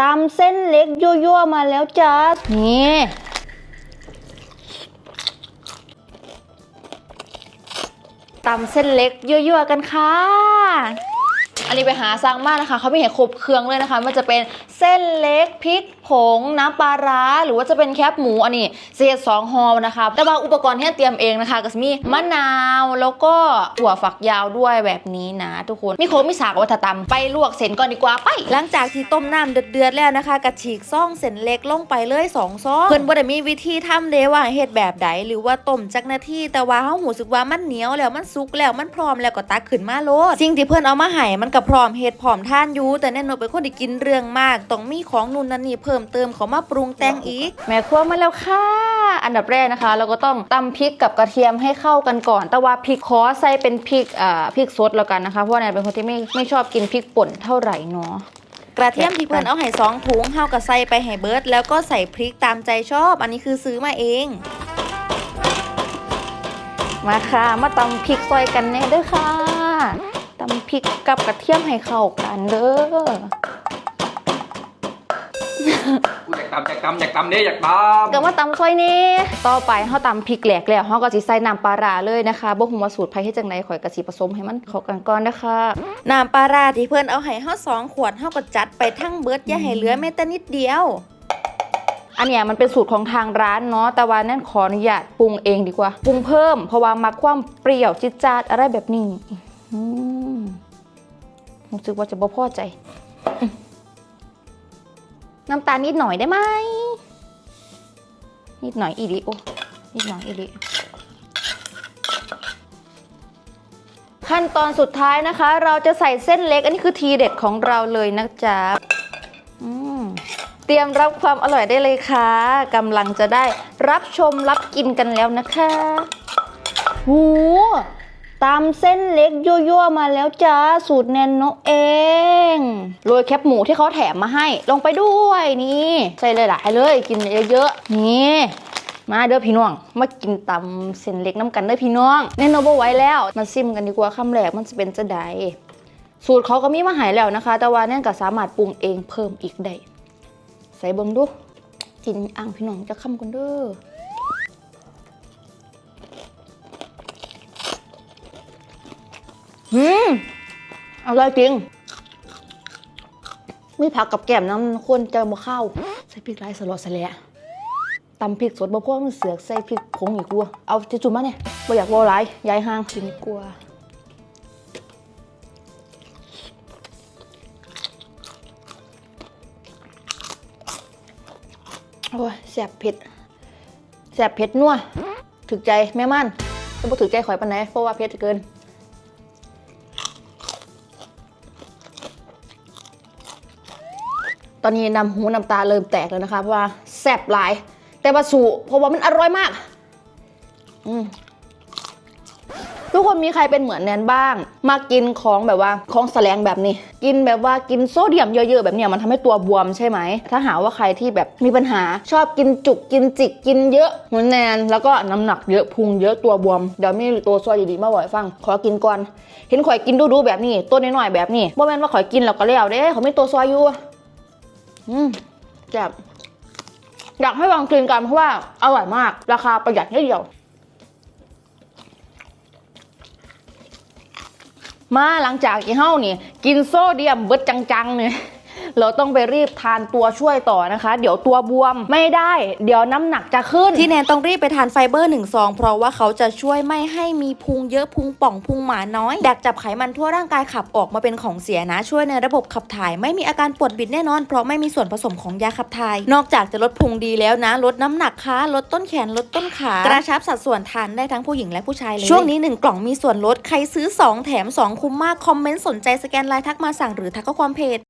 ตามเส้นเล็กยั่วๆมาแล้วจ้านี่ตำเส้นเล็กยั่วๆกันค่ะ อันนี้ไปหาสั่งมากนะคะ เขาไม่เห็นครบเครื่องเลยนะคะ มันจะเป็นเส้นเล็กพริก ผง น้ำปลาร้า หรือว่าจะเป็นแคบหมูอันนี้เสียสองฮอลนะคะ แต่ว่าอุปกรณ์ที่เตรียมเองนะคะก็จะมีมะนาวแล้วก็ถั่วฝักยาวด้วยแบบนี้นะ ทุกคนมีโคมีสากวัฒตำไปลวกเส้นก่อนดีกว่าไป หลังจากที่ต้มน้ำเดือดๆแล้วนะคะกระฉีกซ่องเส้นเล็กลงไปเลยสองซ่องเพิ่อนบ่ได้มีวิธีทำเด้ว่าเฮ็ดแบบใดหรือว่าต้มจักนาทีแต่ว่าเฮาหูสึกว่ามันเหนียวแล้วมันสุกแล้วมันพร้อมแล้วก็ตักขึ้นมาโลดสิ่งที่เพิ่อนเอามาให้มันก็พร้อมเฮ็ดพร้อมท่านอยู่แต่แน่นอนเป็นคนที่กินเรื่องมากต้องมีของนู่นนั่นนี่เพิ่มเติมเขามาปรุงแต่งอีก แม่ครัวมาแล้วค่ะ อันดับแรกนะคะ เราก็ต้องตำพริกกับกระเทียมให้เข้ากันก่อน แต่ว่าพริกขอใส่เป็นพริกอ่าพริกสดแล้วกันนะคะ เพราะว่าแนนเป็นคนที่ไม่ไม่ชอบกินพริกป่นเท่าไหร่เนาะกระเทียมที่เพิ่นเอาให้สองถุงเฮาก็ใส่ไปให้เบิดแล้วก็ใส่พริกตามใจชอบ อันนี้คือซื้อมาเองมาค่ะ มาตำพริกซอยกันแน่เด้อค่ะตำพริกกับกระเทียมให้เข้ากันเด้อ กูอยากตำอยากตำอยากตำเนี่ยอยากตำก็มาตำซอยนี้ต่อไปเฮาตำพริกแหลกแล้วเฮาก็สิใส่น้ำปลาร้าเลยนะคะบ่ฮู้ว่าสูตรไผเฮ็ดจังไดข่อยก็สิผสมให้มันเข้ากันก่อนนะคะน้ำปลาร้าที่เพิ่นเอาให้เฮาสองขวดเฮาก็จัดไปทั้งเบิดอย่าให้เหลือแม้แต่นิดเดียวอันเนี้ยมันเป็นสูตรของทางร้านเนาะแต่ว่านั่นขออนุญาตปรุงเองดีกว่าปรุงเพิ่มเพราะว่ามาความเปรี้ยวจิดจาดอะไรแบบนี้อืมรู้สึกว่าจะบ่พอใจอืม น้ำตาลนิดหน่อยได้ไหม นิดหน่อยอีดิโอ นิดหน่อยอีดิขั้นตอนสุดท้ายนะคะ เราจะใส่เส้นเล็ก อันนี้คือทีเด็ดของเราเลยนะจ๊ะเตรียมรับความอร่อยได้เลยค่ะกำลังจะได้รับชมรับกินกันแล้วนะคะ หู ตามเส้นเล็กยั่วๆมาแล้วจ้าสูตรแนนโนเองโรยแคปหมูที่เขาแถมมาให้ ลงไปด้วยนี่ใส่เลยหลายๆเลยกินเยอะๆนี่มาเด้อพี่น้อง มากินตำเส้นเล็กน้ำกันเด้อพี่น้องแน่นอนบ่ไว้แล้ว มาซิมกันดีกว่าคำแรกมันจะเป็นจะไดสูตรเขาก็มีมาหายแล้วนะคะ แต่ว่าแน่นก็สามารถปรุงเองเพิ่มอีกได้ใส่เบิ่งดูกินอ่างพี่น้องจะคำกันเด้อ หืมอร่อยจริงมีผักกับแก้มน้ำควรจะมาข้าว ใส่พริกไรสลอดสและตำพริกสดบ่พวกมันเสือกใส่พริกผงอีกกลัว เอาจิจุมาเนี่ยบ่อยากวอไรยายห่างกินกลัวโอ้ยแสบเผ็ดแสบเผ็ดนัวถึกใจแม่ม่านจะบ่ถึกใจข่อยปานไหนเพราะว่าเผ็ดเกิน ตอนนี้น้ำหูน้ำตาเริ่มแตกแล้วนะคะเพราะว่าแสบหลาย แต่ว่าสูเพราะว่ามันอร่อยมากอืมทุกคนมีใครเป็นเหมือนแนนบ้าง มากินของแบบว่าของแสลงแบบนี้ กินแบบว่ากินโซเดียมเยอะๆแบบเนี้ยมันทำให้ตัวบวมใช่ไหม ถ้าหาว่าใครที่แบบมีปัญหาชอบกินจุกกินจิกกินเยอะเหมือนแนนแล้วก็น้ำหนักเยอะพุงเยอะตัวบวม เดี๋ยวมีตัวซอยดีๆมาบ่อยฟัง ขอกินก่อน เห็นข่อยกินดูๆแบบนี้ตัวน้อยๆแบบนี้บ่แม่นว่าข่อยกินแล้วก็แล้วเด้เขาไม่ตัวซอยอยู่ อืมแซ่บอยากให้ลองกินกันเพราะว่าอร่อยมาก ราคาประหยัดนิดเดียว มาหลังจากที่เฮ้านี่ กินโซเดียมเบิดจังๆเนี่ย เราต้องไปรีบทานตัวช่วยต่อนะคะ เดี๋ยวตัวบวมไม่ได้ เดี๋ยวน้ำหนักจะขึ้น ที่แนนต้องรีบไปทานไฟเบอร์หนึ่งซองเพราะว่าเขาจะช่วยไม่ให้มีพุงเยอะพุงป่องพุงหมาน้อยดักจับไขมันทั่วร่างกายขับออกมาเป็นของเสียนะ ช่วยในระบบขับถ่าย ไม่มีอาการปวดบิดแน่นอน เพราะไม่มีส่วนผสมของยาขับถ่าย นอกจากจะลดพุงดีแล้วนะ ลดน้ำหนักขาลดต้นแขนลดต้นขากระชับสัดส่วนทานได้ทั้งผู้หญิงและผู้ชายเลยช่วงนี้หนึ่งกล่องมีส่วนลดใครซื้อ 2 แถม 2 คุ้มมาก คอมเมนต์สนใจสแกนไลน์ทักมาสั่งหรือทักข้อความเพจ